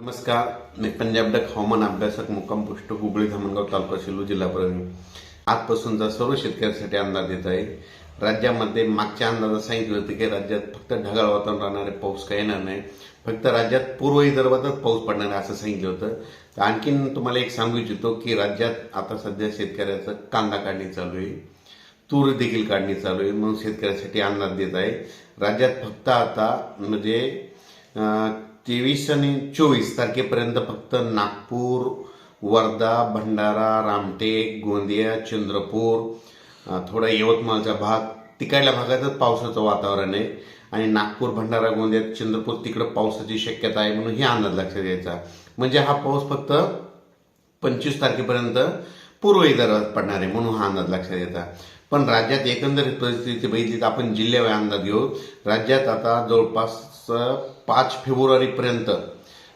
नमस्कार मी पंजाब डक हवामान अभ्यासक मुक्काम पोस्ट हुबळी धामणगाव तालुका सेलू जिल्हा परभणी. आजपासूनचा सर्व शेतकऱ्यांसाठी अंदाज देत आहे. राज्यामध्ये मागच्या अंदाजात सांगितलं होतं की राज्यात फक्त ढगाळ वातावरण राहणारे पाऊस काही येणार नाही. फक्त राज्यात पूर्व विदर्भातच पाऊस पडणार आहे असं सांगितलं होतं. तर आणखीन तुम्हाला एक सांगू इच्छितो की राज्यात आता सध्या शेतकऱ्याचं कांदा काढणी चालू आहे. तूर देखील काढणी चालू आहे म्हणून शेतकऱ्यासाठी अंदाज देत आहे. राज्यात फक्त आता म्हणजे तेवीस आणि चोवीस तारखेपर्यंत फक्त नागपूर वर्धा भंडारा रामटेक गोंदिया चंद्रपूर थोडा यवतमाळचा भाग तिकडल्या भागातच पावसाचं वातावरण आहे. आणि नागपूर भंडारा गोंदिया चंद्रपूर तिकडं पावसाची शक्यता आहे म्हणून हे अंदाज लक्षात घ्यायचा. म्हणजे हा पाऊस फक्त पंचवीस तारखेपर्यंत पूर्व विदर्भात पडणार आहे म्हणून हा अंदाज लक्षात येतात पण राज्यात एकंदरीत परिस्थिती बघितली तर आपण जिल्ह्यावर अंदाज घेऊ. राज्यात आता जवळपास पाच फेब्रुवारीपर्यंत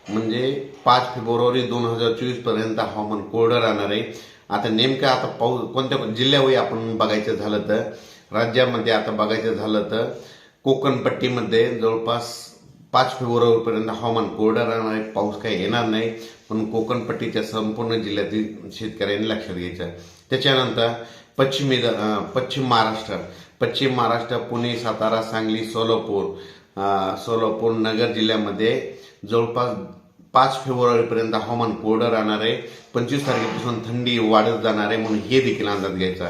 म्हणजे पाच फेब्रुवारी दोन हजार चोवीसपर्यंत हवामान कोरडं राहणार आहे. आता नेमकं आता पाऊस कोणत्या जिल्ह्यावरही आपण बघायचं झालं तर राज्यामध्ये आता बघायचं झालं तर कोकणपट्टीमध्ये जवळपास पाच फेब्रुवारीपर्यंत हवामान कोरडं राहणार आहे पाऊस काही येणार नाही पण कोकणपट्टीच्या संपूर्ण जिल्ह्यातील शेतकऱ्यांनी लक्षात घ्यायचं आहे. त्याच्यानंतर पश्चिमी पश्चिम महाराष्ट्र पश्चिम महाराष्ट्र पुणे सातारा सांगली सोलापूर सोलापूर नगर जिल्ह्यामध्ये जवळपास पाच फेब्रुवारीपर्यंत हवामान कोरडं राहणार आहे पंचवीस तारखेपासून थंडी वाढत जाणार आहे म्हणून हे देखील अंदाज घ्यायचा